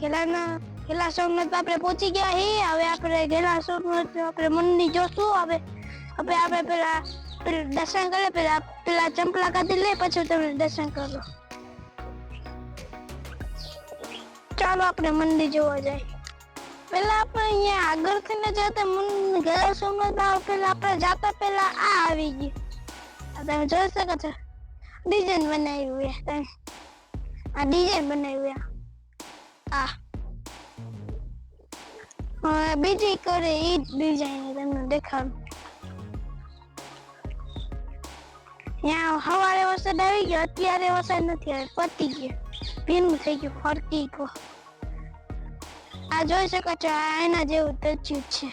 ગેલાના ઘેલા સોમનાથ આપણે પહોંચી ગયા હી હવે આપણે ઘેલા સોમનાથ આપણે મંદિર જોશું. હવે હવે આપણે પેલા પેલા દર્શન કરે પેલા પેલા ચંપલા કાઢી લે પછી તમે દર્શન કરો. ચાલો આપણે મંદિર જોવા જાય. પેલા આપણે અહીંયા આગળ ને જતા ગેલા સોમનાથ પેલા આપણે જાતા પેલા આ આવી ગયું. તમે જોઈ શકો છો. ડિઝાઇન બનાવી હોય તમે આ ડિઝાઇન બનાવી છે. આ. બીજી કરે એ જ ડિઝાઇન તમને દેખાડું. ત્યાં સવારે વરસાદ આવી ગયો, અત્યારે વરસાદ નથી આવ્યો, પતી ગયો. ભીનું થઈ ગયું, ફરકી ગયો. આ જોઈ શકો છો, આ એના જેવું તચ્યું છે.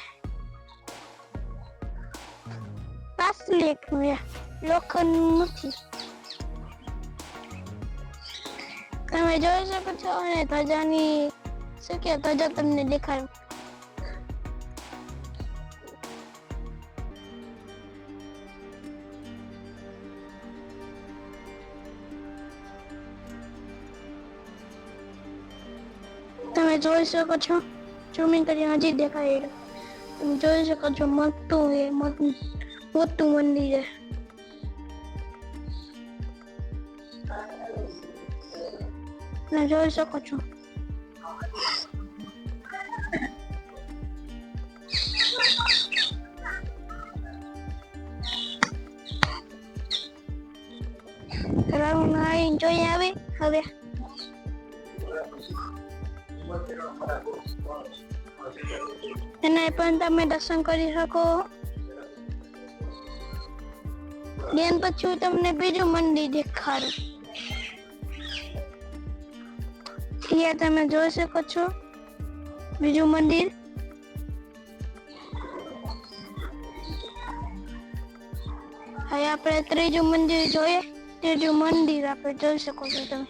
પાસલી એક લોખંડ નથી. તમે જોઈ શકો છો અને ધ્વજાની શું કે ધજા તમને દેખાય. તમે જોઈ શકો છો ઝૂમિંગ કરી હજી દેખાય તમે જોઈ શકો છો, મોટું એ મોટું મોટું મંદિર છે. તમે જોઈ શકો છો રંગ આવીને જોઈ આવે હવે એને પણ તમે દર્શન કરી શકો બેન પછી હું તમને બીજું મંદિર દેખાડું અહીંયા તમે જોઈ શકો છો. બીજું મંદિર. હવે આપણે ત્રીજું મંદિર જોઈએ. ત્રીજું મંદિર આપણે જોઈ શકો છો તમે.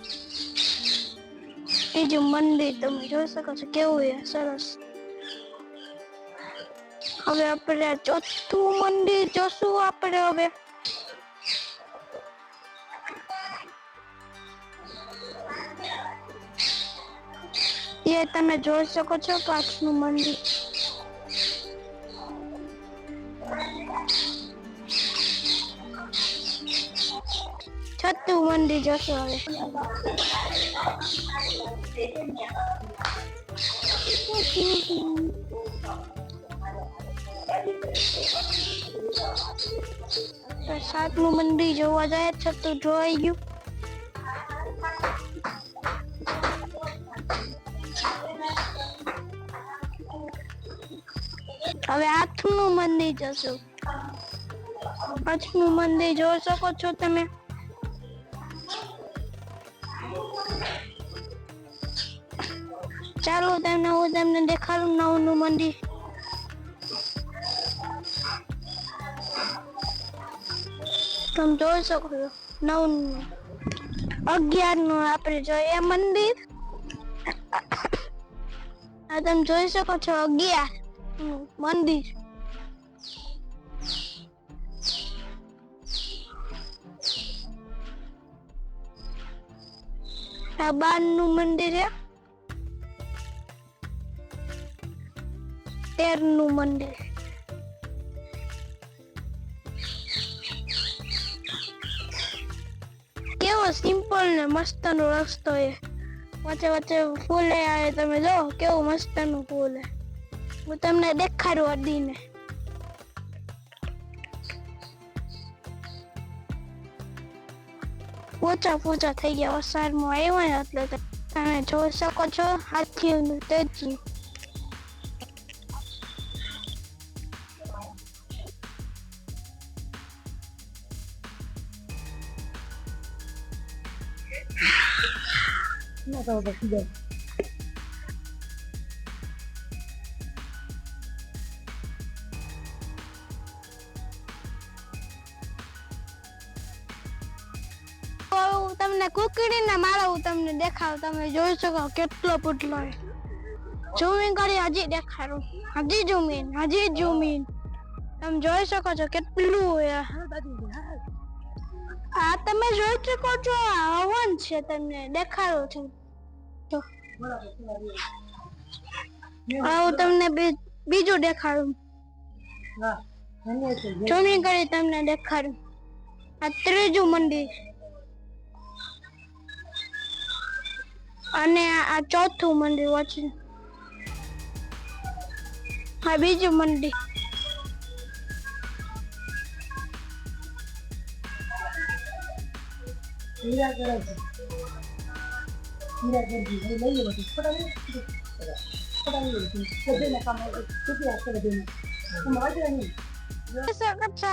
ત્રીજું મંદિર તમે જોઈ શકો છો. કેવું છે? સરસ. હવે આપણે ચોથું મંદિર જોશું આપણે હવે. એ તમે જોઈ શકો છો પાછનું મંદિર. છઠ્ઠું મંદિર જશો હવે. સાતમું મંદિર જોવા જાય છઠ્ઠું જોઈ ગયું. હવે આઠમું મંદિર જશું. આઠમું મંદિર જોઈ શકો છો તમે. ચાલો તમને, હું તમને દેખાડું નવનું મંદિર. તમે જોઈ શકો છો નવનું. અગિયારનું આપણે જોઈએ મંદિર. આ તમે જોઈ શકો છો અગિયાર. મંદિર. બારનું મંદિર તેરનું મંદિર. કેવો સિમ્પલ ને મસ્ત નો રસ્તો એ. વચ્ચે વચ્ચે ફૂલે આવે, તમે જો, કેવું મસ્તનું ફૂલ હે. હું તમને દેખાડું અડીને. પોચા પોચા થઈ ગયા વરસાદમાં આવ્યા ને એટલે તમે જોઈ શકો છો હાથીઓનું તેજી. તો તમને કુકડીને મારો હું તમને દેખાવ, તમે જોઈ શકો કેટલો પુટલો ઝૂમિંગ કરી હજી દેખાડું. હજી ઝૂમિંગ હજી ઝૂમિંગ તમે જોઈ શકો છો કેટલું આ તમે જોઈ શકો છો હવન છે તમને, દેખાડું છું. જો. હું તમને બીજું દેખાડું. ઝૂમિંગ કરી તમને દેખાડું. આ ત્રીજું મંદિર. અને આ ચોથું મંદિર વચ્ચે. હા, બીજું મંદિર.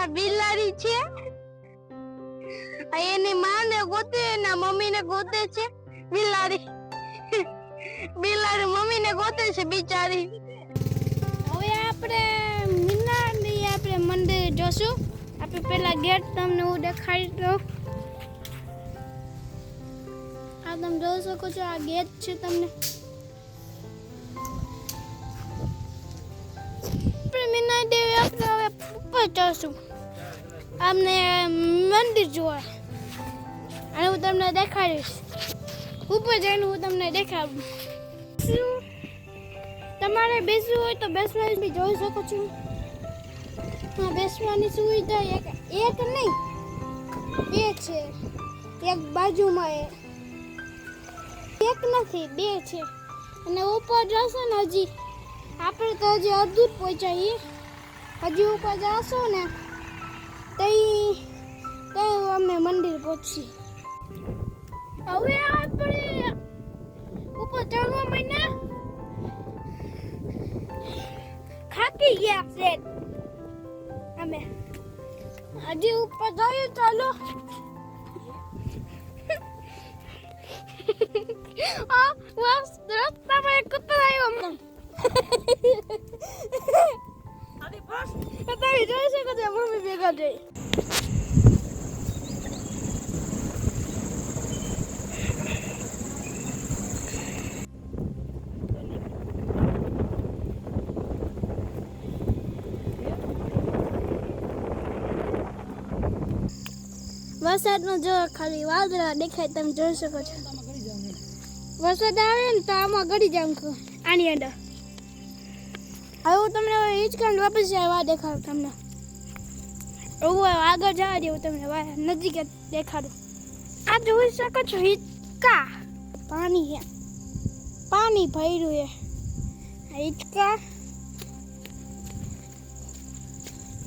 બિલાડી છે. એની માને ગોતે એના મમ્મીને ગોતે છે. બિલાડી. બિલાડી મમ્મીને ગોતે છે બિચારી. હવે આપણે મીનાની આપણે મંદિર જોશું. આપણે પેલા ગેટ તમને હું દેખાડી દઉં. આ તમે જોઈ શકો છો, આ ગેટ છે તમને. આપણે મીના દેવી આપણે હવે ઉપર જશું. અમને મંદિર જોવા. અને હું તમને દેખાડીશ. ઉપર જઈને હું તમને દેખાડું તમારે બેસવું હોય તો બેસવાની બી જોઈ શકો છો. હા, બેસવાની સુવિધા એક એક નહીં બે છે. એક બાજુમાં એક નથી, બે છે. અને ઉપર જશો ને હજી, આપણે તો હજી અડધું પહોંચાઈએ. હજી ઉપર જશો ને, તઈ તઈ અમે મંદિર પહોંચી હવે આપણે ઉપર ચડવા મહિના ખાકી ગયા છે. અમે હજી ઉપર જઈએ ચાલો આ બસ રસ્તામાં એક કૂતરો આવ્યો હમણાં તમે જોઈ શકો છો મમ્મી ભેગા જઈ વરસાદનો જો ખાલી વાદળા દેખાય, તમે જોઈ શકો છો. વરસાદ આવે ને તો આમાં ગળી જામ આની અંદર. હવે હું તમને હિંચકાને વાપસ વા દેખાડું તમને. એવું આગળ જવા દેવું તમને વા- નજીક દેખાડું. આ જોઈ શકો છો હિંચકા પાણી છે. પાણી ભર્યું છે. હિંચકા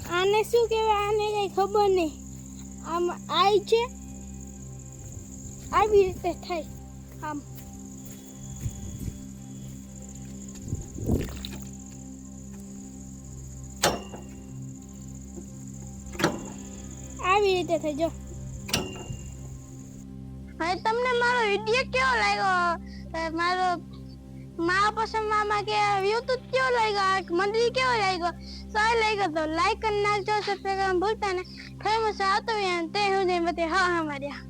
આને શું કહેવાય, આને કઈ ખબર નહીં. આમ આઈ છે. આવી રીતે થાય આમ. આવી રીતે થઈ જો. હવે તમને મારો વીડિયો કેવો લાગ્યો? મારો મારા પસંદ મામા કે વ્યૂ તો કેવો લાગ્યો? મંદિર કેવો લાગ્યો? સારો લાગ્યો તો લાઈક કરી નાખજો સબસ્ક્રાઈબ ભૂલતા ને ફેમસ આવતો તે સુધી બધી હા હા માર્યા